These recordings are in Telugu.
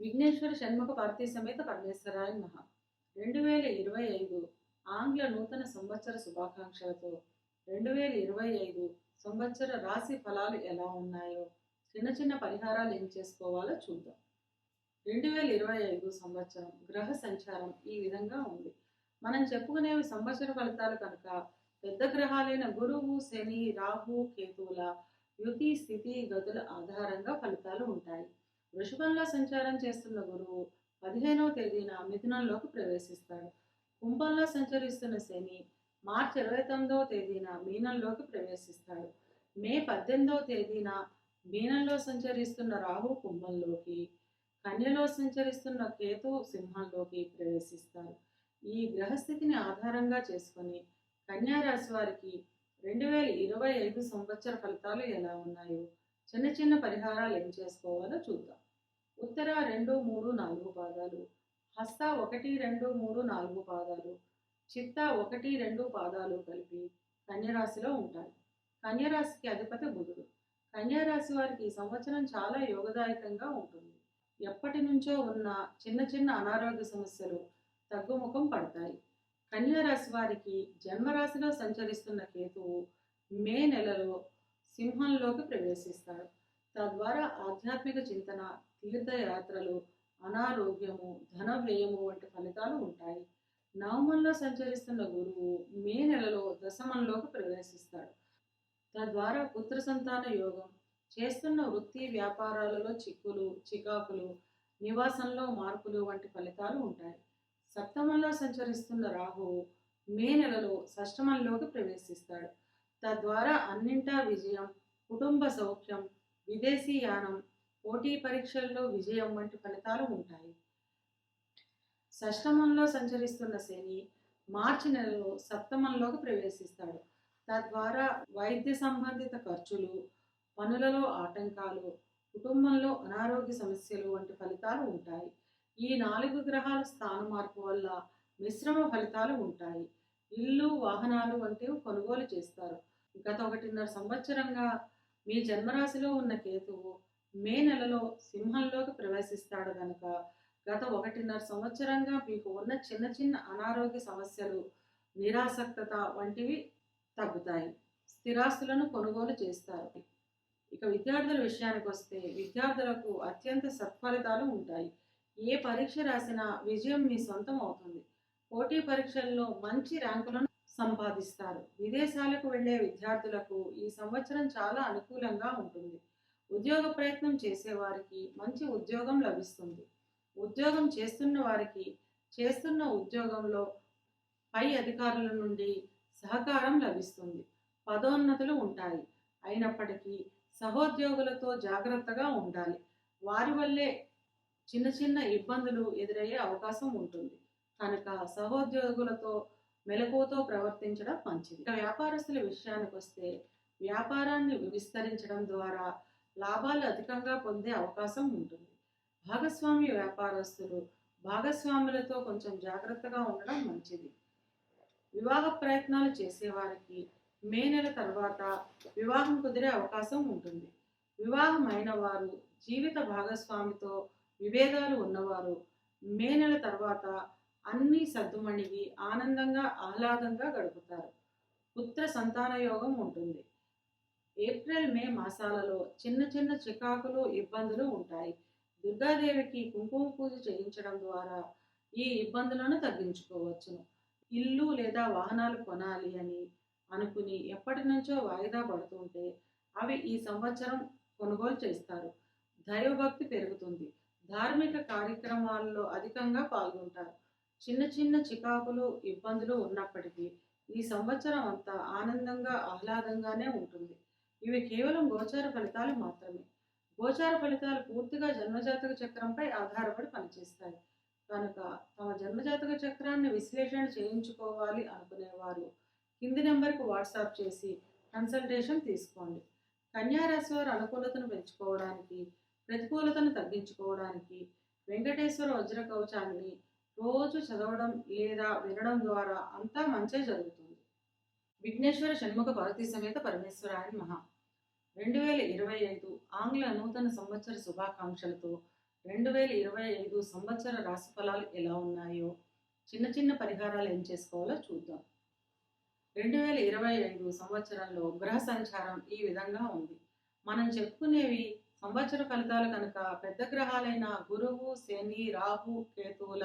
విఘ్నేశ్వర షణ్ముఖ పార్టీ సమేత పరమేశ్వరాయ మహా రెండు వేల ఇరవై ఐదు ఆంగ్ల నూతన సంవత్సర శుభాకాంక్షలతో రెండు వేల ఇరవై ఐదు సంవత్సర రాశి ఫలాలు ఎలా ఉన్నాయో చిన్న చిన్న పరిహారాలు ఏం చేసుకోవాలో చూద్దాం. రెండు వేల ఇరవై ఐదు సంవత్సరం గ్రహ సంచారం ఈ విధంగా ఉంది. మనం చెప్పుకునేవి సంవత్సర ఫలితాలు కనుక పెద్ద గ్రహాలైన గురువు శని రాహు కేతువుల యుతి స్థితి గతుల ఆధారంగా ఫలితాలు ఉంటాయి. వృషభంలో సంచారం చేస్తున్న గురువు పదిహేనవ తేదీన మిథునంలోకి ప్రవేశిస్తాడు. కుంభంలో సంచరిస్తున్న శని మార్చి ఇరవై తొమ్మిదవ తేదీన మీనంలోకి ప్రవేశిస్తాడు. మే పద్దెనిమిదవ తేదీన మీనంలో సంచరిస్తున్న రాహు కుంభంలోకి కన్యలో సంచరిస్తున్న కేతు సింహంలోకి ప్రవేశిస్తారు. ఈ గ్రహస్థితిని ఆధారంగా చేసుకొని కన్యారాశి వారికి రెండు వేల ఇరవై ఐదు సంవత్సర ఫలితాలు ఎలా ఉన్నాయో చిన్న చిన్న పరిహారాలు ఏం చేసుకోవాలో చూద్దాం. ఉత్తర రెండు మూడు నాలుగు పాదాలు హస్త ఒకటి రెండు మూడు నాలుగు పాదాలు చిత్త ఒకటి రెండు పాదాలు కలిపి కన్యరాశిలో ఉంటాయి. కన్యరాశికి అధిపతి బుధుడు. కన్యారాశి వారికి ఈ సంవత్సరం చాలా యోగదాయకంగా ఉంటుంది. ఎప్పటి నుంచో ఉన్న చిన్న చిన్న అనారోగ్య సమస్యలు తగ్గుముఖం పడతాయి. కన్యారాశి వారికి జన్మరాశిలో సంచరిస్తున్న కేతువు మే నెలలో సింహంలోకి ప్రవేశిస్తాడు తద్వారా ఆధ్యాత్మిక చింతన తీర్థయాత్రలు అనారోగ్యము ధన వ్యయము వంటి ఫలితాలు ఉంటాయి. నవమంలో సంచరిస్తున్న గురువు మే నెలలో దశమంలోకి ప్రవేశిస్తాడు. తద్వారా పుత్ర సంతాన యోగం చేస్తున్న వృత్తి వ్యాపారాలలో చిక్కులు చికాకులు నివాసంలో మార్పులు వంటి ఫలితాలు ఉంటాయి. సప్తమంలో సంచరిస్తున్న రాహువు మే నెలలో షష్టమంలోకి ప్రవేశిస్తాడు. తద్వారా అన్నింటా విజయం కుటుంబ సౌఖ్యం విదేశీ యానం పోటీ పరీక్షల్లో విజయం వంటి ఫలితాలు ఉంటాయి. షష్టమంలో సంచరిస్తున్న శని మార్చి నెలలో సప్తమంలోకి ప్రవేశిస్తాడు. తద్వారా వైద్య సంబంధిత ఖర్చులు పనులలో ఆటంకాలు కుటుంబంలో అనారోగ్య సమస్యలు వంటి ఫలితాలు ఉంటాయి. ఈ నాలుగు గ్రహాల స్థాన మార్పు వల్ల మిశ్రమ ఫలితాలు ఉంటాయి. ఇల్లు వాహనాలు వంటివి కొనుగోలు చేస్తారు. గత ఒకటిన్నర సంవత్సరంగా మీ జన్మరాశిలో ఉన్న కేతువు మే నెలలో సింహంలోకి ప్రవేశిస్తాడు కనుక గత ఒకటిన్నర సంవత్సరంగా మీకు ఉన్న చిన్న చిన్న అనారోగ్య సమస్యలు నిరాసక్తత వంటివి తగ్గుతాయి. స్థిరాస్తులను కొనుగోలు చేస్తారు. ఇక విద్యార్థుల విషయానికి వస్తే విద్యార్థులకు అత్యంత సత్ఫలితాలు ఉంటాయి. ఏ పరీక్ష రాసినా విజయం మీ సొంతం అవుతుంది. పోటీ పరీక్షల్లో మంచి ర్యాంకులను సంపాదిస్తారు. విదేశాలకు వెళ్ళే విద్యార్థులకు ఈ సంవత్సరం చాలా అనుకూలంగా ఉంటుంది. ఉద్యోగ ప్రయత్నం చేసేవారికి మంచి ఉద్యోగం లభిస్తుంది. ఉద్యోగం చేస్తున్న వారికి చేస్తున్న ఉద్యోగంలో పై అధికారుల నుండి సహకారం లభిస్తుంది. పదోన్నతులు ఉంటాయి. అయినప్పటికీ సహోద్యోగులతో జాగ్రత్తగా ఉండాలి. వారి వల్లే చిన్న చిన్న ఇబ్బందులు ఎదురయ్యే అవకాశం ఉంటుంది. కనుక సహోద్యోగులతో మెలకువతో ప్రవర్తించడం మంచిది. ఇక వ్యాపారస్తుల విషయానికి వస్తే వ్యాపారాన్ని విస్తరించడం ద్వారా లాభాలు అధికంగా పొందే అవకాశం ఉంటుంది. భాగస్వామ్య వ్యాపారస్తులు భాగస్వాములతో కొంచెం జాగ్రత్తగా ఉండడం మంచిది. వివాహ ప్రయత్నాలు చేసేవారికి మే నెల తర్వాత వివాహం కుదిరే అవకాశం ఉంటుంది. వివాహం వారు జీవిత భాగస్వామితో విభేదాలు ఉన్నవారు మే నెల తర్వాత అన్ని సర్దుమణిగి ఆనందంగా ఆహ్లాదంగా గడుపుతారు. పుత్ర సంతాన యోగం ఉంటుంది. ఏప్రిల్ మే మాసాలలో చిన్న చిన్న చికాకులు ఇబ్బందులు ఉంటాయి. దుర్గాదేవికి కుంకుమ పూజ చేయించడం ద్వారా ఈ ఇబ్బందులను తగ్గించుకోవచ్చును ఇల్లు లేదా వాహనాలు కొనాలి అని అనుకుని ఎప్పటి నుంచో వాయిదా పడుతుంటే అవి ఈ సంవత్సరం కొనుగోలు చేస్తారు. దైవభక్తి పెరుగుతుంది. ధార్మిక కార్యక్రమాల్లో అధికంగా పాల్గొంటారు. చిన్న చిన్న చికాకులు ఇబ్బందులు ఉన్నప్పటికీ ఈ సంవత్సరం అంతా ఆనందంగా ఆహ్లాదంగానే ఉంటుంది. ఇవి కేవలం గోచార ఫలితాలు మాత్రమే. గోచార ఫలితాలు పూర్తిగా జన్మజాతక చక్రంపై ఆధారపడి పనిచేస్తాయి. కనుక తమ జన్మజాతక చక్రాన్ని విశ్లేషణ చేయించుకోవాలి అనుకునేవారు కింది నెంబర్కి వాట్సాప్ చేసి కన్సల్టేషన్ తీసుకోండి. కన్యారాశి వారు అనుకూలతను పెంచుకోవడానికి ప్రతికూలతను తగ్గించుకోవడానికి వెంకటేశ్వర వజ్ర కవచాన్ని రోజు చదవడం లేదా వినడం ద్వారా అంతా మంచే జరుగుతుంది. విఘ్నేశ్వర షణ్ముఖ పార్వతీ సమేత పరమేశ్వరాయన్ మహా రెండు వేల ఇరవై ఐదు ఆంగ్ల నూతన సంవత్సర శుభాకాంక్షలతో రెండు వేల ఇరవై ఐదు సంవత్సర రాశి ఫలాలు ఎలా ఉన్నాయో చిన్న చిన్న పరిహారాలు ఏం చేసుకోవాలో చూద్దాం. రెండు వేల ఇరవై ఐదు సంవత్సరంలో గ్రహ సంచారం ఈ విధంగా ఉంది. మనం చెప్పుకునేవి సంవత్సర ఫలితాలు కనుక పెద్ద గ్రహాలైన గురువు శని రాహు కేతువుల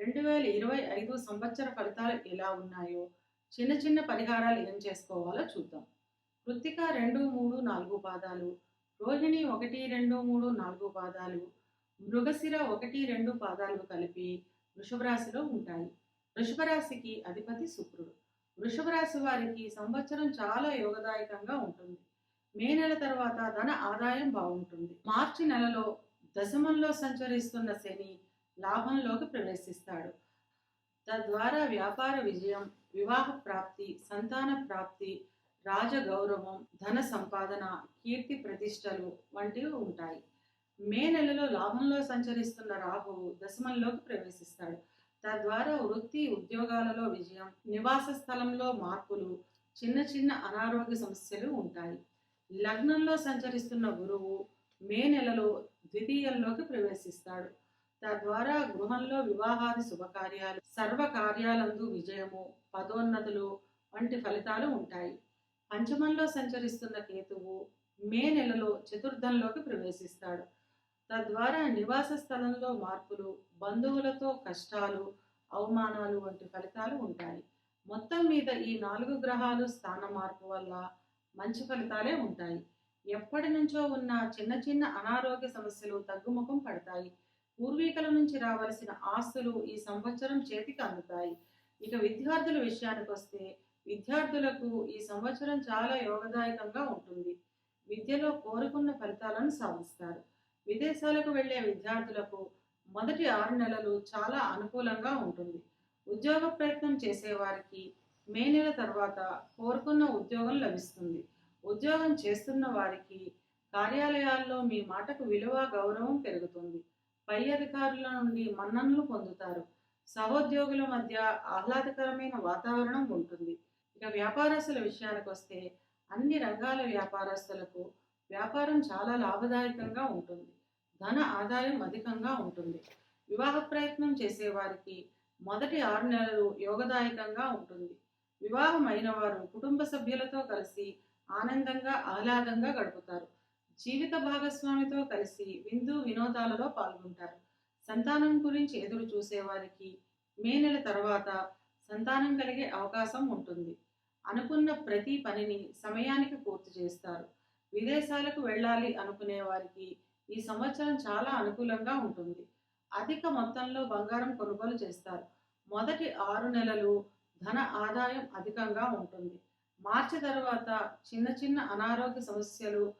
రెండు వేల ఇరవై ఐదు సంవత్సర ఫలితాలు ఎలా ఉన్నాయో చిన్న చిన్న పరిహారాలు ఏం చేసుకోవాలో చూద్దాం. కృత్తిక రెండు మూడు నాలుగు పాదాలు రోహిణి ఒకటి రెండు మూడు నాలుగు పాదాలు మృగశిర ఒకటి రెండు పాదాలు కలిపి వృషభ రాశిలో ఉంటాయి. వృషభ రాశికి అధిపతి శుక్రుడు. వృషభ రాశి వారికి సంవత్సరం చాలా యోగదాయకంగా ఉంటుంది. మే నెల తర్వాత ధన ఆదాయం బాగుంటుంది. మార్చి నెలలో దశమంలో సంచరిస్తున్న శని లాభంలోకి ప్రవేశిస్తాడు. తద్వారా వ్యాపార విజయం వివాహ ప్రాప్తి సంతాన ప్రాప్తి రాజగౌరవం ధన సంపాదన కీర్తి ప్రతిష్టలు వంటివి ఉంటాయి. మే నెలలో లాభంలో సంచరిస్తున్న రాహువు దశమంలోకి ప్రవేశిస్తాడు. తద్వారా వృత్తి ఉద్యోగాలలో విజయం నివాస స్థలంలో మార్పులు చిన్న చిన్న అనారోగ్య సమస్యలు ఉంటాయి. లగ్నంలో సంచరిస్తున్న గురువు మే నెలలో ద్వితీయంలోకి ప్రవేశిస్తాడు. తద్వారా గృహంలో వివాహాది శుభకార్యాలు సర్వ కార్యాలందు విజయము పదోన్నతులు వంటి ఫలితాలు ఉంటాయి. పంచమంలో సంచరిస్తున్న కేతువు మే నెలలో చతుర్థంలోకి ప్రవేశిస్తాడు. తద్వారా నివాస స్థలంలో మార్పులు బంధువులతో కష్టాలు అవమానాలు వంటి ఫలితాలు ఉంటాయి. మొత్తం మీద ఈ నాలుగు గ్రహాలు స్థాన మార్పు వల్ల మంచి ఫలితాలే ఉంటాయి. ఎప్పటి నుంచో ఉన్న చిన్న చిన్న అనారోగ్య సమస్యలు తగ్గుముఖం పడతాయి. పూర్వీకుల నుంచి రావలసిన ఆస్తులు ఈ సంవత్సరం చేతికి అందుతాయి. ఇక విద్యార్థుల విషయానికి వస్తే విద్యార్థులకు ఈ సంవత్సరం చాలా యోగదాయకంగా ఉంటుంది. విద్యలో కోరుకున్న ఫలితాలను సాధిస్తారు. విదేశాలకు వెళ్ళే విద్యార్థులకు మొదటి ఆరు నెలలు చాలా అనుకూలంగా ఉంటుంది. ఉద్యోగ ప్రయత్నం చేసేవారికి మే నెల తర్వాత కోరుకున్న ఉద్యోగం లభిస్తుంది. ఉద్యోగం చేస్తున్న వారికి కార్యాలయాల్లో మీ మాటకు విలువ గౌరవం పెరుగుతుంది. పై అధికారుల నుండి మన్ననలు పొందుతారు. సహోద్యోగుల మధ్య ఆహ్లాదకరమైన వాతావరణం ఉంటుంది. ఇక వ్యాపారస్తుల విషయానికి వస్తే అన్ని రంగాల వ్యాపారస్తులకు వ్యాపారం చాలా లాభదాయకంగా ఉంటుంది. ధన ఆదాయం అధికంగా ఉంటుంది. వివాహ ప్రయత్నం చేసేవారికి మొదటి ఆరు నెలలు యోగదాయకంగా ఉంటుంది. వివాహం వారు కుటుంబ సభ్యులతో కలిసి ఆనందంగా ఆహ్లాదంగా గడుపుతారు. జీవిత భాగస్వామితో కలిసి విందు వినోదాలలో పాల్గొంటారు. సంతానం గురించి ఎదురు చూసేవారికి మే నెల తర్వాత సంతానం కలిగే అవకాశం ఉంటుంది. అనుకున్న ప్రతి పనిని సమయానికి పూర్తి చేస్తారు. విదేశాలకు వెళ్ళాలి అనుకునే వారికి ఈ సంవత్సరం చాలా అనుకూలంగా ఉంటుంది. అధిక మొత్తంలో బంగారం కొనుగోలు చేస్తారు. మొదటి ఆరు నెలలు ధన ఆదాయం అధికంగా ఉంటుంది. మార్చి తర్వాత చిన్న చిన్న అనారోగ్య సమస్యలు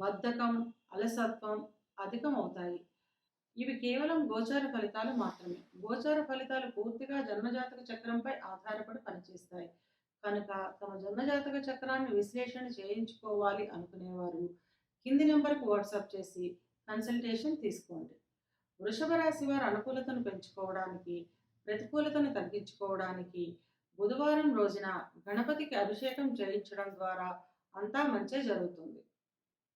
బద్ధకం అలసత్వం అధికం అవుతాయి ఇవి కేవలం గోచార ఫలితాలు మాత్రమే. గోచార ఫలితాలు పూర్తిగా జన్మజాతక చక్రంపై ఆధారపడి పనిచేస్తాయి. కనుక తమ జన్మజాతక చక్రాన్ని విశ్లేషణ చేయించుకోవాలి అనుకునేవారు. కింది నెంబర్కు వాట్సాప్ చేసి కన్సల్టేషన్ తీసుకోండి. వృషభ రాశి వారు అనుకూలతను పెంచుకోవడానికి ప్రతికూలతను తగ్గించుకోవడానికి బుధవారం రోజున గణపతికి అభిషేకం చేయించడం ద్వారా అంతా మంచే జరుగుతుంది.